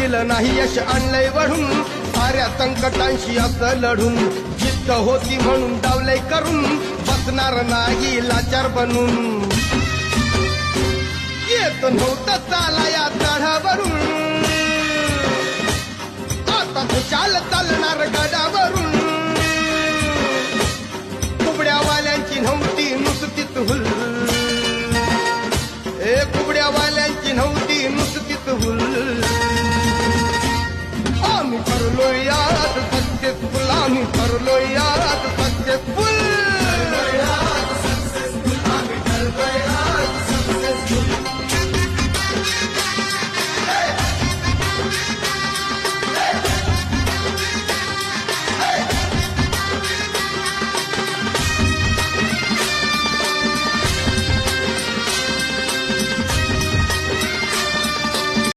दिलं नाही यश आणलंय वढून साऱ्या संकटांशी असं लढून. जिद्द होती म्हणून डावलय करून. बसणार नाही लाचार बनून. येत नव्हतं चाला या चढावरून आता खुशाल Hallelujah.